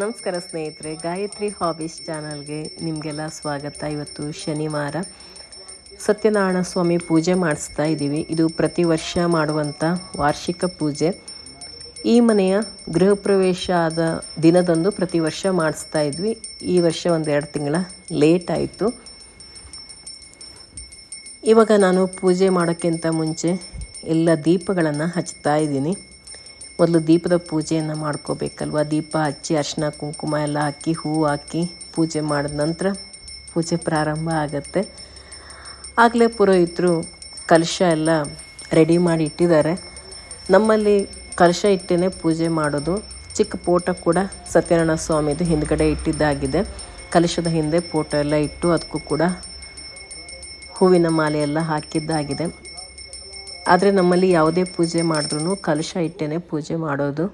ನಮಸ್ಕಾರ ಸ್ನೇಹಿತರೆ, ಗಾಯತ್ರಿ ಹಾಬೀಸ್ ಚಾನಲ್ಗೆ ನಿಮಗೆಲ್ಲ ಸ್ವಾಗತ. ಇವತ್ತು ಶನಿವಾರ. ಸತ್ಯನಾರಾಯಣ ಸ್ವಾಮಿ ಪೂಜೆ ಮಾಡಿಸ್ತಾ ಇದ್ದೀವಿ. ಇದು ಪ್ರತಿ ವರ್ಷ ಮಾಡುವಂಥ ವಾರ್ಷಿಕ ಪೂಜೆ. ಈ ಮನೆಯ ಗೃಹ ಪ್ರವೇಶ ಆದ ದಿನದಂದು ಪ್ರತಿ ವರ್ಷ ಮಾಡಿಸ್ತಾ ಇದ್ವಿ. ಈ ವರ್ಷ ಒಂದು ಎರಡು ತಿಂಗಳ ಲೇಟ್ ಆಯಿತು. ಇವಾಗ ನಾನು ಪೂಜೆ ಮಾಡೋಕ್ಕಿಂತ ಮುಂಚೆ ಎಲ್ಲ ದೀಪಗಳನ್ನು ಹಚ್ತಾ ಇದ್ದೀನಿ. ಮೊದಲು ದೀಪದ ಪೂಜೆಯನ್ನು ಮಾಡ್ಕೋಬೇಕಲ್ವ? ದೀಪ ಹಚ್ಚಿ, ಅರ್ಶಿನ, ಕುಂಕುಮ ಎಲ್ಲ ಹಾಕಿ, ಹೂವು ಹಾಕಿ ಪೂಜೆ ಮಾಡಿದ ನಂತರ ಪೂಜೆ ಪ್ರಾರಂಭ ಆಗುತ್ತೆ. ಆಗಲೇ ಪುರೋಹಿತರು ಕಲಶ ಎಲ್ಲ ರೆಡಿ ಮಾಡಿ ಇಟ್ಟಿದ್ದಾರೆ. ನಮ್ಮಲ್ಲಿ ಕಲಶ ಇಟ್ಟೇ ಪೂಜೆ ಮಾಡೋದು. ಚಿಕ್ಕ ಪೋಟ ಕೂಡ ಸತ್ಯನಾರಾಯಣ ಸ್ವಾಮಿದು ಹಿಂದ್ಗಡೆ ಇಟ್ಟಿದ್ದಾಗಿದೆ. ಕಲಶದ ಹಿಂದೆ ಫೋಟೋ ಎಲ್ಲ ಇಟ್ಟು ಅದಕ್ಕೂ ಕೂಡ ಹೂವಿನ ಮಾಲೆ ಎಲ್ಲ ಹಾಕಿದ್ದಾಗಿದೆ. ಆದರೆ ನಮ್ಮಲ್ಲಿ ಯಾವುದೇ ಪೂಜೆ ಮಾಡಿದ್ರೂ ಕಲಶ ಇಟ್ಟೇನೆ ಪೂಜೆ ಮಾಡೋದು.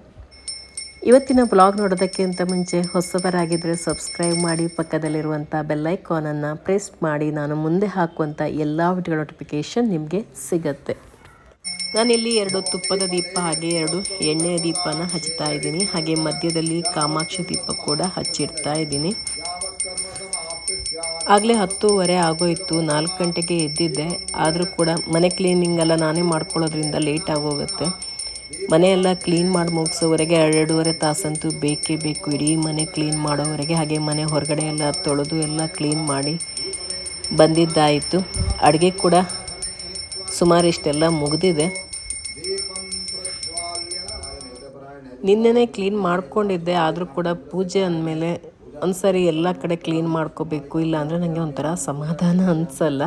ಇವತ್ತಿನ ಬ್ಲಾಗ್ ನೋಡೋದಕ್ಕಿಂತ ಮುಂಚೆ ಹೊಸಬರಾಗಿದ್ದರೆ ಸಬ್ಸ್ಕ್ರೈಬ್ ಮಾಡಿ ಪಕ್ಕದಲ್ಲಿರುವಂಥ ಬೆಲ್ಲೈಕಾನನ್ನು ಪ್ರೆಸ್ ಮಾಡಿ, ನಾನು ಮುಂದೆ ಹಾಕುವಂಥ ಎಲ್ಲ ವಿಡಿಯೋ ನೋಟಿಫಿಕೇಷನ್ ನಿಮಗೆ ಸಿಗತ್ತೆ. ನಾನಿಲ್ಲಿ ಎರಡು ತುಪ್ಪದ ದೀಪ ಹಾಗೆ ಎರಡು ಎಣ್ಣೆಯ ದೀಪನ ಹಚ್ತಾ ಇದ್ದೀನಿ. ಹಾಗೆ ಮಧ್ಯದಲ್ಲಿ ಕಾಮಾಕ್ಷಿ ದೀಪ ಕೂಡ ಹಚ್ಚಿಡ್ತಾ ಇದ್ದೀನಿ. ಆಗಲೇ ಹತ್ತೂವರೆ ಆಗೋಯಿತು, ನಾಲ್ಕು ಗಂಟೆಗೆ ಎದ್ದಿದ್ದೆ. ಆದರೂ ಕೂಡ ಮನೆ ಕ್ಲೀನಿಂಗ್ ಎಲ್ಲ ನಾನೇ ಮಾಡ್ಕೊಳ್ಳೋದ್ರಿಂದ ಲೇಟ್ ಆಗೋಗುತ್ತೆ. ಮನೆಯೆಲ್ಲ ಕ್ಲೀನ್ ಮಾಡಿ ಮುಗಿಸೋವರೆಗೆ ಎರಡೂವರೆ ತಾಸಂತೂ ಬೇಕೇ ಬೇಕು. ಇಡೀ ಮನೆ ಕ್ಲೀನ್ ಮಾಡೋವರೆಗೆ ಹಾಗೆ ಮನೆ ಹೊರಗಡೆ ಎಲ್ಲ ತೊಳೆದು ಎಲ್ಲ ಕ್ಲೀನ್ ಮಾಡಿ ಬಂದಿದ್ದಾಯಿತು. ಅಡುಗೆ ಕೂಡ ಸುಮಾರು ಇಷ್ಟೆಲ್ಲ ಮುಗಿದಿದೆ. ನಿನ್ನೆ ಕ್ಲೀನ್ ಮಾಡಿಕೊಂಡಿದ್ದೆ, ಆದರೂ ಕೂಡ ಪೂಜೆ ಅಂದಮೇಲೆ ಒಂದ್ಸರಿ ಎಲ್ಲ ಕಡೆ ಕ್ಲೀನ್ ಮಾಡ್ಕೋಬೇಕು, ಇಲ್ಲಾಂದರೆ ನನಗೆ ಒಂಥರ ಸಮಾಧಾನ ಅನಿಸಲ್ಲ.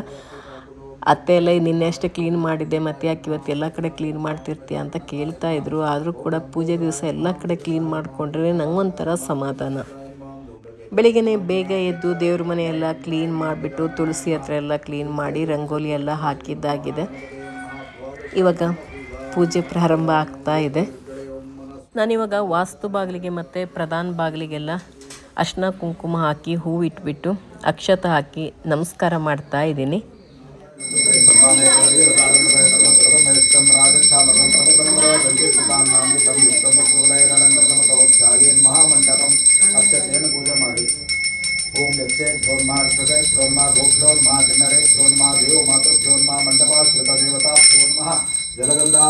ಅತ್ತೆ ಎಲ್ಲ ನಿನ್ನೆ ಅಷ್ಟೇ ಕ್ಲೀನ್ ಮಾಡಿದ್ದೆ, ಮತ್ತೆ ಯಾಕೆ ಇವತ್ತು ಎಲ್ಲ ಕಡೆ ಕ್ಲೀನ್ ಮಾಡ್ತಿರ್ತೀಯ? ಅಂತ ಕೇಳ್ತಾ ಇದ್ರು. ಆದರೂ ಕೂಡ ಪೂಜೆ ದಿವಸ ಎಲ್ಲ ಕಡೆ ಕ್ಲೀನ್ ಮಾಡಿಕೊಂಡ್ರೆ ನಂಗೊಂಥರ ಸಮಾಧಾನ. ಬೆಳಿಗ್ಗೆ ಬೇಗ ಎದ್ದು ದೇವ್ರ ಮನೆಯೆಲ್ಲ ಕ್ಲೀನ್ ಮಾಡಿಬಿಟ್ಟು ತುಳಸಿ ಹತ್ರ ಎಲ್ಲ ಕ್ಲೀನ್ ಮಾಡಿ ರಂಗೋಲಿ ಎಲ್ಲ ಹಾಕಿದ್ದಾಗಿದೆ. ಇವಾಗ ಪೂಜೆ ಪ್ರಾರಂಭ ಆಗ್ತಾ ಇದೆ. ನಾನಿವಾಗ ವಾಸ್ತು ಬಾಗಿಲಿಗೆ ಮತ್ತು ಪ್ರಧಾನ ಬಾಗಿಲಿಗೆಲ್ಲ ಅರ್ಶಿನ ಕುಂಕುಮ ಹಾಕಿ ಹೂವು ಇಟ್ಬಿಟ್ಟು ಅಕ್ಷತ ಹಾಕಿ ನಮಸ್ಕಾರ ಮಾಡ್ತಾ ಇದ್ದೀನಿ. ದೇವತಾ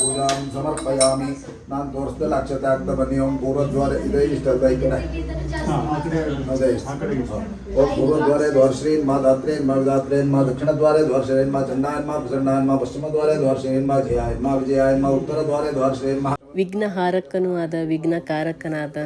ಪೂಜಾಂ ಸಮರ್ಪಯಾಮಿ ನಾನು ತೋರಿಸ್ದಲ್ಲಿ ಅಕ್ಷತೆ ಆಗ್ತಾ ಬನ್ನಿ ಪೂರ್ವದ್ವಾರ ಇದೆ ಇಷ್ಟದ ಈ ಕಡೆ ಅದೇ ಓಂ ಪೂರ್ವದ್ವಾರೆ ದ್ವಾರಶ್ರೀನ್ ಮಾ ದಾತ್ರೇನ್ ಮಾ ವಿದಾತ್ರೇನ್ ಮಾ ದಕ್ಷಿಣದ್ವಾರೆ ದ್ವಾರಶ್ರೇನ್ ಮಾ ಚಂಡಾಯನ್ ಮಾ ಪ್ರಚಂಡಾಯನ್ ಮಾ ಪಶ್ಚಿಮದ್ವಾರೆ ದ್ವಾರಶ್ರೇನ್ ಮಾ ಜಯಾಯನ್ ಮಾ ವಿಜಯಾಯನ್ ಮಾ ಉತ್ತರದ್ವಾರೆ ದ್ವಾರಶ್ರೇನ್ ಮಾ ವಿಘ್ನಹಾರಕನೂ ಆದ ವಿಘ್ನಕಾರಕನಾದ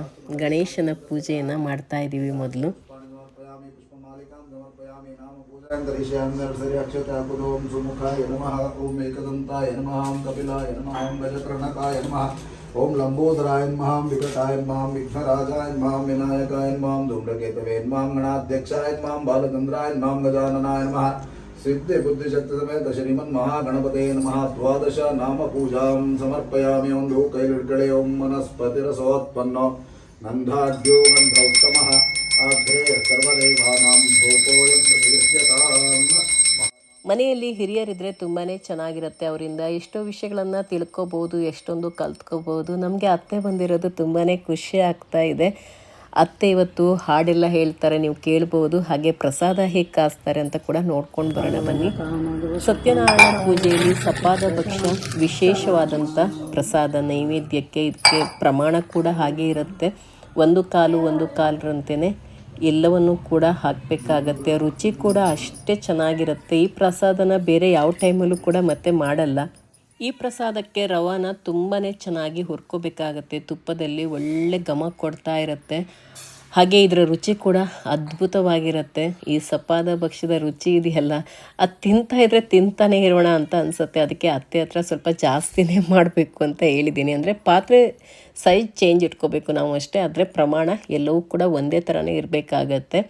ಗಣೇಶನ ಪೂಜೆಯನ್ನು ಮಾಡ್ತಾ ಇದ್ದೀವಿ ಮೊದಲು ಸಮರ್ಪಯಾಮಿ ಪುಷ್ಪಮಾಲಿಕಾಂ ಸಮರ್ಪಯಾಮಿ ನಾಮ ಪೂಜಾಂ ಕರಿಷ್ಯಾಮಿ ನರ್ಸರಿ ಅಕ್ಷತೆ ಹಾಕುದು ಓಂ ಸುಮುಖಾಯ ನಮಃ ಓಂ ಏಕದಂತಾಯ ನಮಃ ಓಂ ಕಪಿಲಾಯ ನಮಃ ಓಂ ಗಜಪ್ರಣಕಾಯ ನಮಃ ओम लंबोदराय माम विकटाय माम विघ्नराजाय माम विनायकाय माम धूम्रकेतवे माम गणाध्यक्षाय माम बालचंद्राय माम गजाननाय महा सिद्धि बुद्धिशक्तिसमेत श्रीमन् महागणपते नमः द्वादश नाम पूजां समर्पयामि ॐ लोकैर्गणे ॐ मनस्पतिरसोत्पन्नो नन्दाढ्यो गन्धौत्तमः आग्रे सर्वदेवानां भूपोऽयं प्रतीयताम् ಮನೆಯಲ್ಲಿ ಹಿರಿಯರಿದ್ದರೆ ತುಂಬಾ ಚೆನ್ನಾಗಿರುತ್ತೆ ಅವರಿಂದ. ಎಷ್ಟೋ ವಿಷಯಗಳನ್ನು ತಿಳ್ಕೊಬೋದು, ಎಷ್ಟೊಂದು ಕಲ್ತ್ಕೋಬೋದು. ನಮಗೆ ಅತ್ತೆ ಬಂದಿರೋದು ತುಂಬಾ ಖುಷಿ ಆಗ್ತಾ ಇದೆ. ಅತ್ತೆ ಇವತ್ತು ಹಾಡೆಲ್ಲ ಹೇಳ್ತಾರೆ, ನೀವು ಕೇಳ್ಬೋದು. ಹಾಗೆ ಪ್ರಸಾದ ಹೇಗೆ ಕಾಸ್ತಾರೆ ಅಂತ ಕೂಡ ನೋಡ್ಕೊಂಡು ಬರೋಣ ಬನ್ನಿ. ಸತ್ಯನಾರಾಯಣ ಪೂಜೆಯಲ್ಲಿ ಸಪಾದ ಭಕ್ಷ ವಿಶೇಷವಾದಂಥ ಪ್ರಸಾದ, ನೈವೇದ್ಯಕ್ಕೆ, ಇದಕ್ಕೆ ಪ್ರಮಾಣ ಕೂಡ ಹಾಗೆ ಇರುತ್ತೆ. ಒಂದು ಕಾಲು ಒಂದು ಕಾಲರಂತೆಯೇ ಎಲ್ಲವನ್ನು ಕೂಡ ಹಾಕಬೇಕಾಗತ್ತೆ. ರುಚಿ ಕೂಡ ಅಷ್ಟೇ ಚೆನ್ನಾಗಿರುತ್ತೆ. ಈ ಪ್ರಸಾದನ ಬೇರೆ ಯಾವ ಟೈಮಲ್ಲೂ ಕೂಡ ಮತ್ತೆ ಮಾಡಲ್ಲ. ಈ ಪ್ರಸಾದಕ್ಕೆ ರವಾನ ತುಂಬಾ ಚೆನ್ನಾಗಿ ಹುರ್ಕೋಬೇಕಾಗತ್ತೆ. ತುಪ್ಪದಲ್ಲಿ ಒಳ್ಳೆ ಘಮ ಕೊಡ್ತಾ ಇರುತ್ತೆ. ಹಾಗೆ ಇದರ ರುಚಿ ಕೂಡ ಅದ್ಭುತವಾಗಿರುತ್ತೆ. ಈ ಸಪ್ಪಾದ ಭಕ್ಷ್ಯದ ರುಚಿ ಇದೆಯಲ್ಲ, ಅದು ತಿಂತಾ ಇದ್ರೆ ತಿಂತಾನೆ ಇರೋಣ ಅಂತ ಅನಿಸುತ್ತೆ. ಅದಕ್ಕೆ ಅತ್ತೆ ಹತ್ರ ಸ್ವಲ್ಪ ಜಾಸ್ತಿನೇ ಮಾಡಬೇಕು ಅಂತ ಹೇಳಿದ್ದೀನಿ. ಅಂದರೆ ಪಾತ್ರೆ ಸೈಜ್ ಚೇಂಜ್ ಇಟ್ಕೋಬೇಕು ನಾವು ಅಷ್ಟೇ. ಆದರೆ ಪ್ರಮಾಣ ಎಲ್ಲವೂ ಕೂಡ ಒಂದೇ ಥರನೇ ಇರಬೇಕಾಗತ್ತೆ.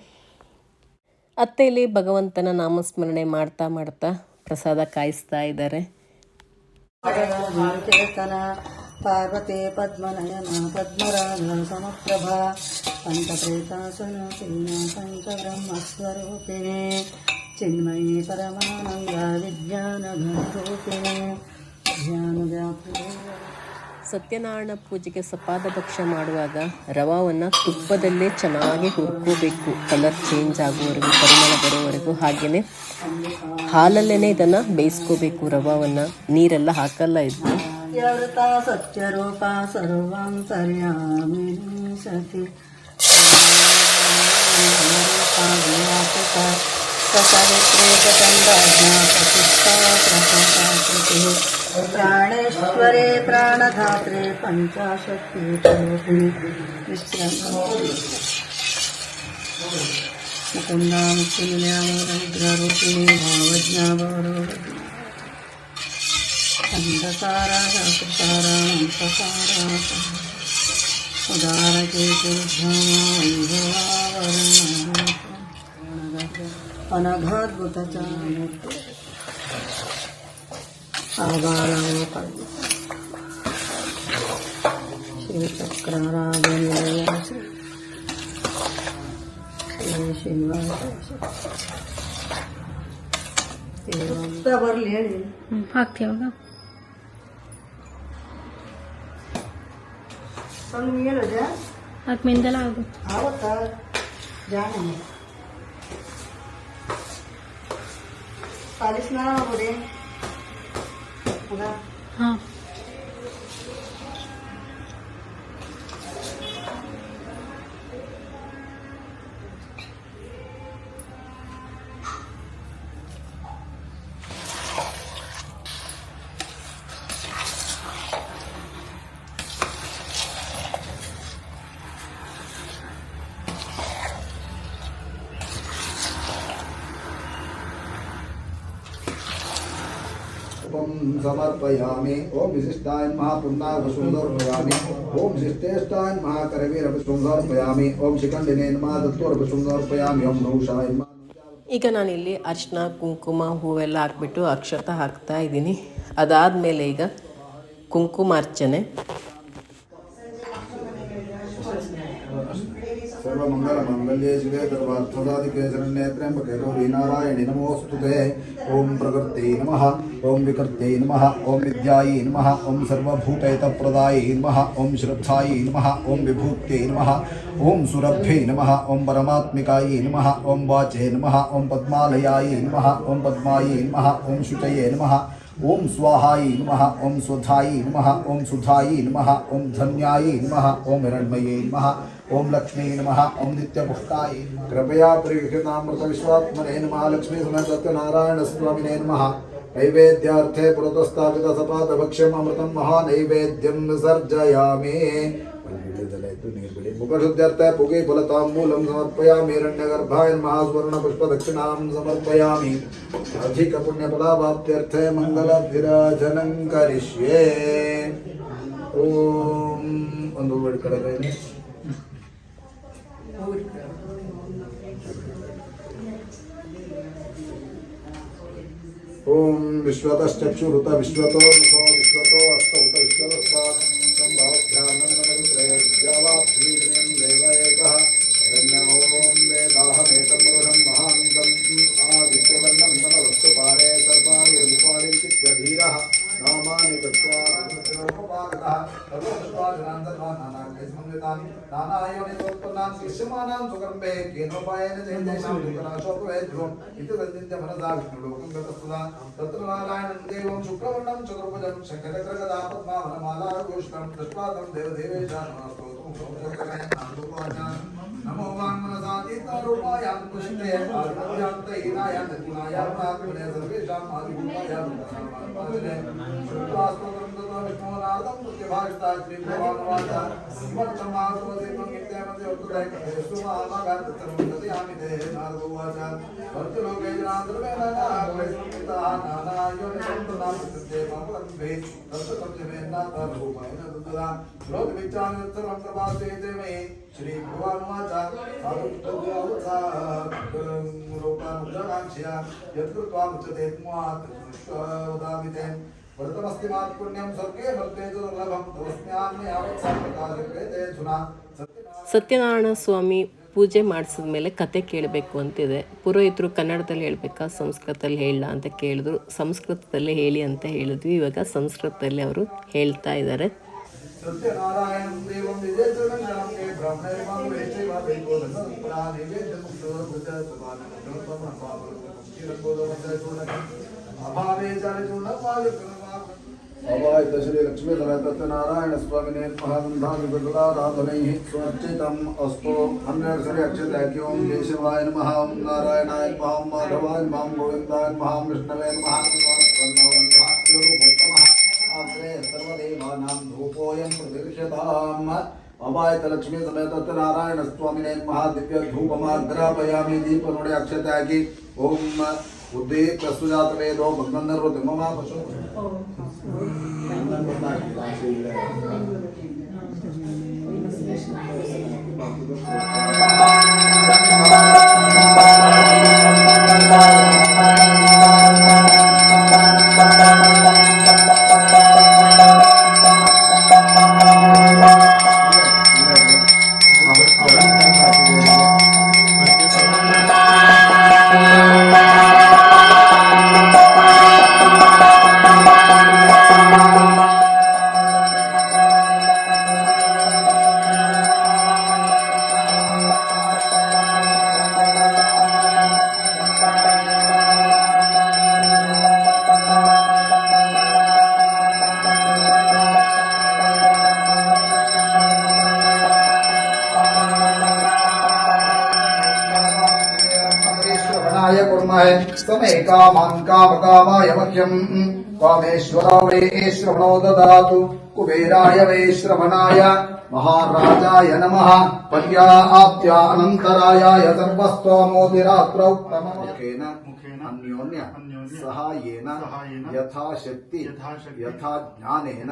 ಅತ್ತೆಯಲ್ಲಿ ಭಗವಂತನ ನಾಮಸ್ಮರಣೆ ಮಾಡ್ತಾ ಮಾಡ್ತಾ ಪ್ರಸಾದ ಕಾಯಿಸ್ತಾ ಇದ್ದಾರೆ. ಪದ್ಮನಯನ ಪದ್ಮರಾಗ ಸಮಪ್ರಭಾ ಪಂಚಪ್ರೇತಾಸುನೀನ ಪಂಚಬ್ರಹ್ಮಸ್ವರೂಪಿಣಿ, ಚಿನ್ಮಯಿ ಪರಮಾನಂದ ವಿಜ್ಞಾನ ಘನರೂಪಿಣಿ ಜ್ಞಾನ ಸತ್ಯನಾರಾಯಣ ಪೂಜೆಗೆ ಸಪಾದ ಭಕ್ಷ್ಯ ಮಾಡುವಾಗ ರವಾವನ್ನು ತುಪ್ಪದಲ್ಲೇ ಚೆನ್ನಾಗಿ ಹುರ್ಕೋಬೇಕು. ಕಲರ್ ಚೇಂಜ್ ಆಗುವವರೆಗೂ, ಪರಿಮಳ ಬರೋವರೆಗೂ ಹಾಗೆಯೇ ಹಾಲಲ್ಲೇ ಇದನ್ನು ಬೇಯಿಸ್ಕೋಬೇಕು ರವಾವನ್ನು. ನೀರೆಲ್ಲ ಹಾಕಲ್ಲ सत्यव्रता सत्यरूपा सर्वान्तर्यामिनी सती प्राणेश्वरे प्राणधात्रे पञ्चाशक्ति मुकुन्दामुकुल्या रौद्ररूपिणी भावज्ञावरो चन्द्रसारा सहस्रसारा उदारकेतुर्भ्यावर्ण अनघाद्भुतचामूर्ति आवारामपर्व श्रीचक्राराजनिलय श्री शिवाय होगा ಸ್ವಲ್ಪ ಹೇಳೋದ ಅದಕ್ಕೆ ಮಿಂದೆಲ್ಲ ಆಗು ಆವತ್ತ ಜಾಣ ಖಾಲಿ ಸ್ನಾನ ಮಾಡ್ಬಿಡಿ ಮಗ ಹಾಂ उपम समर्पयामि ओम विशिष्टाय महापुण्डावसुन्दर्पयामि ओम विशिष्टेष्टाय महाकरवीरवसुन्दर्पयामि ओम शिखण्डिने नमः दत्तोर्वसुन्दर्पयामि ओम नौषाय नमः ಈಗ ನಾನಿಲ್ಲಿ ಅರಿಶಿನ ಕುಂಕುಮ ಹೂವೆಲ್ಲ ಹಾಕ್ಬಿಟ್ಟು ಅಕ್ಷತ ಹಾಕ್ತಾ ಇದ್ದೀನಿ ಅದಾದಮೇಲೆ ಈಗ ಕುಂಕುಮಾರ್ಚನೆ सर्वमङ्गलमङ्गल्ये शिवे सर्वार्थसाधिके शरण्ये त्र्यम्बके गौरी नारायणि नमोऽस्तु ते ॐ प्रकृत्यै नमः ॐ विकृत्यै नमः ॐ विद्यायै नमः ॐ सर्वभूतैतप्रदायै नमः ॐ श्रद्धायै नमः ॐ विभूत्यै नमः ॐ सुरभ्यै नमः ॐ परमात्मिकायै नमः ॐ वाचे नमः ॐ पद्मालयायै नमः ॐ पद्मायै नमः ॐ शुचये नमः ॐ स्वाहायै नमः ॐ स्वधायै नमः ॐ सुधायै नमः ॐ धन्यायै नमः ॐ हिरण्मये नमः ॐ लक्ष्मी नमः ॐ नित्यपुष्टाय कृपया प्रियकृतामृतविश्वात्मने नमः लक्ष्मी समेत सत्यनारायणस्वामिने नमः नैवेद्यार्थे पुरतस्थापितसपादभक्ष्यम् अमृतं महानैवेद्यं विसर्जयामि मुखशुद्ध्यर्थे पुगे फलताम्बूलं समर्पयामि हिरण्यगर्भाय नमः स्वर्णपुष्पदक्षिणां समर्पयामि अधिकपुण्यफलाभाप्त्यर्थे मङ्गलभिराजनं करिष्ये ॐ ಒಂದು ಬೇಡ ಕಡೆ ॐ विश्वतश्चक्षुरुत विश्वतो मुखो विश्वतो अस्तौत विश्वतस्मात् सम्भाव्यानन्दमनुत्रयज्ञावाप्तीग्निं देव एकः हिरण्य ॐ वेदाहमेतमुरुषं महान्तम् आदित्यवर्णं तमवस्तु पारे सर्वाणि रूपाणि चित्यधीरः नामानि तत्वागतः भगवत्त्वागनान्तत्वान् नानाग्रे समन्वितां नानायोनितोत्पन्नां शिष्यमानां सुकर्मे केनोपायेन चेन्तेषां दुःखनाशोपवेद्रुम् इति सञ्चिन्त्य मनसा विष्णुलोकं गतस्तुता तत्र नारायणं देवं शुक्रवर्णं चतुर्भुजं शङ्खचक्रगदापद्मावनमालाघोष्णं दृष्ट्वा तं देवदेवेशा नमस्तोतुं नमो वाङ्मनसातीतरूपायां कृष्णे आरुणायां तैनायां नदीनायां सर्वेषाम् आदिरूपायां श्रुत्वा स्तोत्र श्रुत्वास्तोत्रं ततो विष्णोनादं प्रत्यभाषिता श्रीभगवानुवाच किमर्थमासोऽधिकं नित्यमति वर्तते सुमामागान्तरमुदयामि ते नारदोवाच वर्तलोके जनान्तर्वेण नागवैसंहिताः नानायोनिसन्ततां प्रसिद्धे ममलम्बे तत्तपञ्चमेन्नाथरूपेण तद्ददा श्रोतविच्चानुत्तरं प्रभाते ते मयि श्रीभगवानुवाच साधुष्टरूपामुद्रकाङ्क्षया यत्कृत्वा मुच्यते त्वात् वदामि ते वर्तमस्ति मात् पुण्यं स्वर्गे वर्ते च दुर्लभं तवस्म्यान्य यावत् साप्रकाशक्रिये ते धुना सत्यनारायण ಸತ್ಯನಾರಾಯಣ ಸ್ವಾಮಿ ಪೂಜೆ ಮಾಡಿಸಿದ ಮೇಲೆ ಕತೆ ಕೇಳಬೇಕು ಅಂತಿದೆ ಪುರೋಹಿತರು ಕನ್ನಡದಲ್ಲಿ ಹೇಳಬೇಕಾ ಸಂಸ್ಕೃತದಲ್ಲಿ ಹೇಳಲ್ಲ ಅಂತ ಕೇಳಿದ್ರು ಸಂಸ್ಕೃತದಲ್ಲೇ ಹೇಳಿ ಅಂತ ಹೇಳಿದ್ವಿ ಇವಾಗ ಸಂಸ್ಕೃತದಲ್ಲಿ ಅವರು ಹೇಳ್ತಾ ಇದ್ದಾರೆ अभावे चरजो न लक्ष्मी सत्यनारायण स्वामी ने महागंधा विपुला राधनैः स्वच्चितम् अस्तु। अन्यर्षरे अक्षय ओम जय शिवाय नमः। ओम नारायणाय नमः। ओम माधवाय नमः। ओम गोविंदाय नमः। ओम विष्णवे सर्वदेवानां धूपोऽयं प्रतिष्ठताम् अवायतलक्ष्मी समेत नारायण स्वामिने महादिव्य धूपमाग्रापयामि दीपनुडे अक्षताकि ओम बुद्धि प्रस्तुजात वेदो भगवन्नर्व ममा पशु श्रवणाय कुर्महे समे कामान् कामकामाय मह्यम् कामेश्वरो वै श्रवणो ददातु कुबेराय वै श्रवणाय महाराजाय नमः। पर्याप्त्या अनन्तरायाय सर्वस्तोमोतिरात्रौ मुखेन अन्योन्य सहायेन यथाशक्ति यथा ज्ञानेन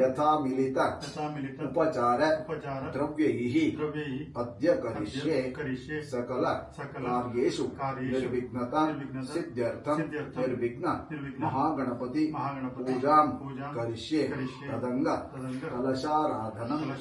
यथा मिलित उपचार द्रव्यैः अद्य करिष्ये सकल कार्येषु निर्विघ्नता सिद्ध्यर्थं निर्विघ्न महागणपति पूजां करिष्ये तदङ्ग तदङ्ग कलशाराधनं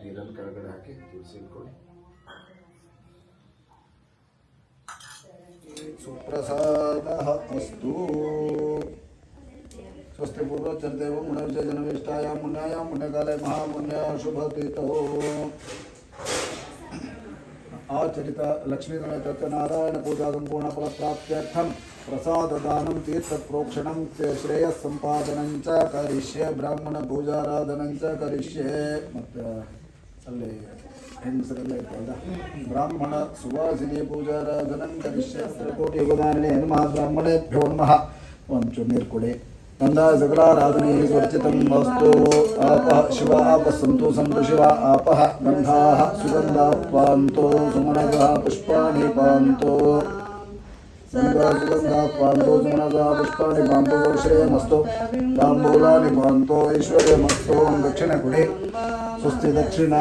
ನೀರನ್ನು ಕೆಳಗಡೆ ಹಾಕಿ ತುಳಸಿ ಇಟ್ಕೊಳ್ಳಿ सुप्रसादः अस्तु स्वस्ति पूर्वचर्देव मुनर्जनविष्टायां पुण्यायां पुण्यकाले महापुण्य शुभतिथो आचरित लक्ष्मी समेत नारायण पूजा संपूर्ण फलप्राप्त्यर्थं प्रसाददानं तीर्थप्रोक्षणं श्रेयस्सम्पादनं च करिष्ये ब्राह्मणपूजाराधनं च करिष्ये ಮತ್ತು ಅಲ್ಲಿ ಹೆಂಗಸರೆಲ್ಲ ಇರ್ತಲ್ಲ ಬ್ರಾಹ್ಮಣ ಸುವಾಸಿನಿ ಪೂಜಾರಾಧನಂ ಕರಿಷ್ಯ ಕೋಟಿ ಯುಗದಾನನೆ ನಮಃ ಬ್ರಾಹ್ಮಣೇಭ್ಯೋ ನಮಃ ಒಂಚೂರು ನೀರು ಕೊಡಿ ಗಂಧಾ ಸಕಲಾರಾಧನೆ ಸ್ವರ್ಚಿತಂ ವಸ್ತು ಆಪಃ ಶಿವ ಆಪಃ ಸಂತು ಸಂತು ಶಿವ ಆಪಃ ಗಂಧಾಃ ಸುಗಂಧಾಃ ಪಾಂತೋ ಸುಮನಗಃ ಪುಷ್ಪಾಣಿ ಪಾಂತೋ పుష్పాన్ని పాంపవృక్షేమస్తు దక్షిణ కుడి స్వస్తి దక్షిణ